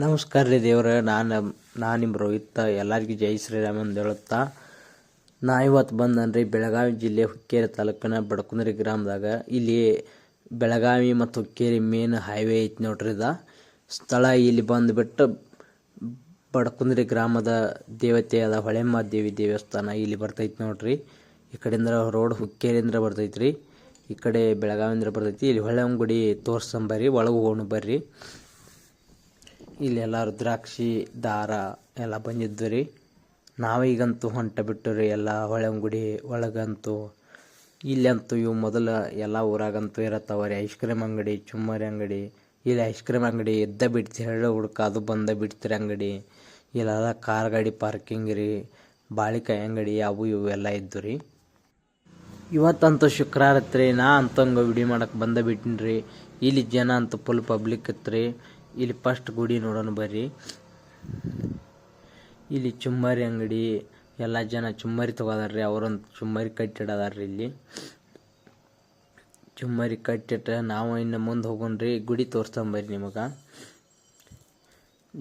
ನಮಸ್ಕಾರ ರೀ ದೇವ್ರ. ನಾನು ನಾನು ನಿಮ್ಮ ರೋಹಿತ್. ಎಲ್ಲರಿಗೂ ಜೈ ಶ್ರೀರಾಮ್ ಅಂತ ಹೇಳುತ್ತಾ. ನಾ ಇವತ್ತು ಬಂದನ್ರಿ ಬೆಳಗಾವಿ ಜಿಲ್ಲೆ ಹುಕ್ಕೇರಿ ತಾಲೂಕಿನ ಬಡಕುಂದ್ರಿ ಗ್ರಾಮದಾಗ. ಇಲ್ಲಿ ಬೆಳಗಾವಿ ಮತ್ತು ಹುಕ್ಕೇರಿ ಮೇನ್ ಹೈವೇ ಐತಿ ನೋಡ್ರಿ ಇದ. ಸ್ಥಳ ಇಲ್ಲಿ ಬಂದುಬಿಟ್ಟು ಬಡಕುಂದ್ರಿ ಗ್ರಾಮದ ದೇವತೆಯಾದ ಹೊಳೆಮ್ಮ ದೇವಿ ದೇವಸ್ಥಾನ ಇಲ್ಲಿ ಬರ್ತೈತಿ ನೋಡ್ರಿ. ಈ ಕಡೆಯಿಂದ ರೋಡ್ ಹುಕ್ಕೇರಿಯಿಂದ ರೀ ಈ ಕಡೆ ಬೆಳಗಾವಿಂದ್ರ ಬರ್ತೈತಿ. ಇಲ್ಲಿ ಹೊಳೆಮ್ಮ ತೋರ್ಸಂಬರ್ರಿ ಒಳಗೆ ಹೋಗೋಣ ಬರ್ರಿ. ಇಲ್ಲೆಲ್ಲ ರುದ್ರಾಕ್ಷಿ ದಾರ ಎಲ್ಲ ಬಂದಿದ್ದು ರೀ. ನಾವೀಗಂತೂ ಹೊಂಟ ಬಿಟ್ಟು ರೀ ಎಲ್ಲ ಹೊಳೆಂಗುಡಿ ಒಳಗಂತೂ. ಇಲ್ಲಂತೂ ಇವು ಮೊದಲು ಎಲ್ಲ ಊರಾಗಂತೂ ಇರತ್ತವ ರೀ. ಐಸ್ ಕ್ರೀಮ್ ಅಂಗಡಿ, ಚುಮ್ಮರಿ ಅಂಗಡಿ, ಇಲ್ಲಿ ಐಸ್ ಕ್ರೀಮ್ ಅಂಗಡಿ ಎದ್ದ ಬಿಡ್ತಿ ಹಳ್ಳ ಹುಡುಕ ಅದು ಬಂದ ಬಿಡ್ತೀರಿ ಅಂಗಡಿ. ಇಲ್ಲೆಲ್ಲ ಕಾರ್ ಗಾಡಿ ಪಾರ್ಕಿಂಗ್ ರೀ, ಬಾಳಿಕಾಯಿ ಅಂಗಡಿ ಅವು ಇವು ಎಲ್ಲ ಇದ್ದು ರೀ. ಇವತ್ತಂತೂ ಶುಕ್ರವಾರ ಇತ್ತು ನಾ ಅಂತಂಗೆ ವಿಡಿಯೋ ಮಾಡಕ್ಕೆ ಬಂದ ಬಿಟ್ಟಿನಿ ರೀ ಇಲ್ಲಿ ಜನ ಅಂತೂ ಫುಲ್ ಪಬ್ಲಿಕ್ ಇತ್ತು ರೀ ಇಲ್ಲಿ ಫಸ್ಟ್ ಗುಡಿ ನೋಡೋಣ ಬರ್ರಿ. ಇಲ್ಲಿ ಚುಮ್ಮರಿ ಅಂಗಡಿ, ಎಲ್ಲ ಜನ ಚುಮ್ಮರಿ ತಗೋದಾರ್ರಿ, ಅವರೊಂದು ಚುಮ್ಮರಿ ಕಟ್ಟಿಡದಾರ್ರಿ ಇಲ್ಲಿ. ಚುಮ್ಮರಿ ಕಟ್ಟಿಟ್ಟ ನಾವು ಇನ್ನು ಮುಂದೆ ಹೋಗೋಣ್ರಿ, ಗುಡಿ ತೋರಿಸ್ತಂಬರ್ರಿ ನಿಮಗೆ.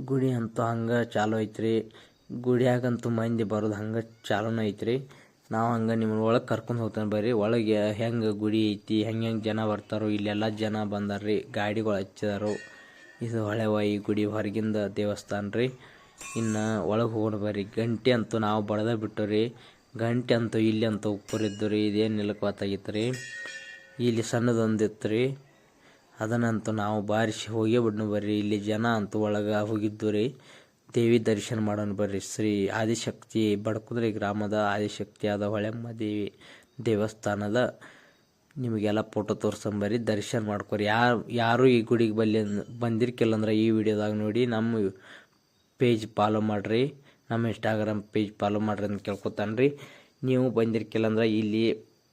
ಗುಡಿ ಅಂತೂ ಹಂಗೆ ಚಾಲು ಐತ್ರಿ. ಗುಡಿಯಾಗಂತೂ ಮಂದಿ ಬರೋದು ಹಂಗೆ ಚಾಲೂನು ಐತ್ರಿ. ನಾವು ಹಂಗೆ ನಿಮ್ಮನ್ನ ಒಳಗೆ ಕರ್ಕೊಂಡು ಹೋಗ್ತಾನೆ ಬರ್ರಿ. ಒಳಗೆ ಹೆಂಗೆ ಗುಡಿ ಐತಿ, ಹೆಂಗೆ ಹೆಂಗೆ ಜನ ಬರ್ತಾರೋ, ಇಲ್ಲೆಲ್ಲ ಜನ ಬಂದಾರ್ರಿ, ಗಾಡಿಗಳು ಹಚ್ಚಿದಾರು. ಇದು ಹಳೆವಾಯಿ ಗುಡಿ ಹೊರಗಿಂದ ದೇವಸ್ಥಾನ ರೀ ಇನ್ನು ಒಳಗೆ ಹೋಗೋಣ ಬರ್ರಿ. ಗಂಟೆ ಅಂತೂ ನಾವು ಬಡ್ದ ಬಿಟ್ಟು ರೀ ಗಂಟೆ ಅಂತೂ ಇಲ್ಲಿ ಅಂತ ಉಪ್ಪರಿದ್ದು ರೀ ಇದೇನು ನಿಲಕವಾತಾಗಿತ್ತು ರೀ ಇಲ್ಲಿ ಸಣ್ಣದೊಂದಿತ್ತು ರೀ ಅದನ್ನಂತೂ ನಾವು ಬಾರಿಸಿ ಹೋಗೇ ಬಿಡ್ನು ಬರ್ರಿ. ಇಲ್ಲಿ ಜನ ಅಂತೂ ಒಳಗೆ ಹೋಗಿದ್ದು ರೀ ದೇವಿ ದರ್ಶನ ಮಾಡೋಣ ಬರ್ರಿ. ಶ್ರೀ ಆದಿಶಕ್ತಿ ಬಡ್ಕುದ್ರಿ ಗ್ರಾಮದ ಆದಿಶಕ್ತಿ ಆದ ಹೊಳೆಮ್ಮ ದೇವಿ ದೇವಸ್ಥಾನದ ನಿಮಗೆಲ್ಲ ಫೋಟೋ ತೋರ್ಸಂಬರಿ ದರ್ಶನ ಮಾಡ್ಕೊರಿ. ಯಾರು ಯಾರು ಈ ಗುಡಿಗೆ ಬಲ್ಲಿ ಬಂದಿರ್ಕಿಲ್ಲ ಅಂದ್ರೆ ಈ ವಿಡಿಯೋದಾಗ ನೋಡಿ ನಮ್ಮ ಪೇಜ್ ಫಾಲೋ ಮಾಡಿರಿ. ನಮ್ಮ ಇನ್ಸ್ಟಾಗ್ರಾಮ್ ಪೇಜ್ ಫಾಲೋ ಮಾಡಿರಿ ಅಂತ ಕೇಳ್ಕೊತಾನೆ ರೀ ನೀವು ಬಂದಿರ್ಕಿಲ್ಲ ಅಂದ್ರೆ ಇಲ್ಲಿ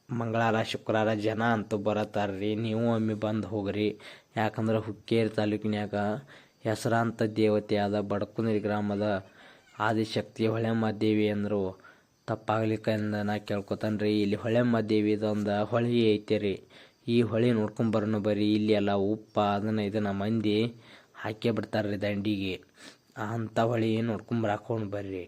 ಮಂಗಳವಾರ ಶುಕ್ರವಾರ ಜನ ಅಂತೂ ಬರತ್ತಾರ್ರಿ ನೀವು ಒಮ್ಮೆ ಬಂದು ಹೋಗ್ರಿ. ಯಾಕಂದ್ರೆ ಹುಕ್ಕೇರಿ ತಾಲೂಕಿನ್ಯಾಗ ಹೆಸರಾಂತ ದೇವತೆ ಆದ ಬಡಕುನೇರಿ ಗ್ರಾಮದ ಆದಿಶಕ್ತಿ ಹೊಳೆಮ್ಮ ದೇವಿ ಅಂದರು. ತಪ್ಪಾಗ್ಲಿಕ್ಕೆ ನಾ ಕೇಳ್ಕೊತಾನೆ ರೀ ಇಲ್ಲಿ ಹೊಳೆಮ್ಮ ದೇವಿದೊಂದು ಹೊಳೆ ಐತೆ ರೀ ಈ ಹೊಳೆ ನೋಡ್ಕೊಂಬರೋಣ ಬರ್ರಿ, ಇಲ್ಲಿ ಎಲ್ಲ ಉಪ್ಪ, ಅದನ್ನು ಇದನ್ನು ಮಂದಿ ಹಾಕೇ ಬಿಡ್ತಾರೆ ರೀ ದಂಡಿಗೆ ಅಂಥ ಹೊಳೆ ನೋಡ್ಕೊಂಬರಾಕೊಂಡು ಬರ್ರಿ.